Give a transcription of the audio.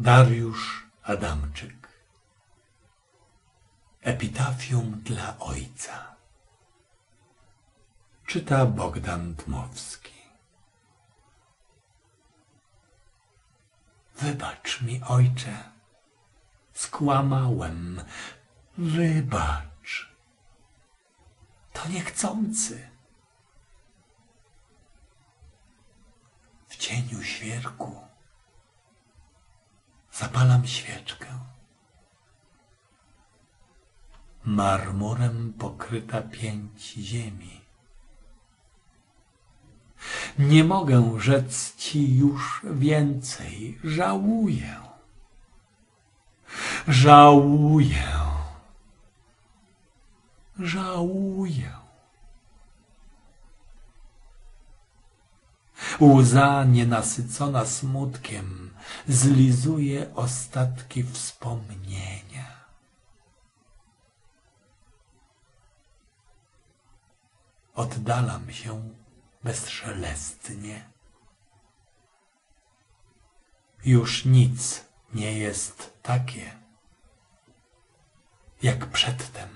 Dariusz Adamczyk Epitafium dla ojca Czyta Bogdan Dmowski Wybacz mi, ojcze, skłamałem. Wybacz. To niechcący. W cieniu świerku zapalam świeczkę. Marmurem pokryta pięć ziemi. Nie mogę rzec ci już więcej. Żałuję. Żałuję. Żałuję. Łza nienasycona smutkiem zlizuje ostatki wspomnienia. Oddalam się bezszelestnie. Już nic nie jest takie, jak przedtem.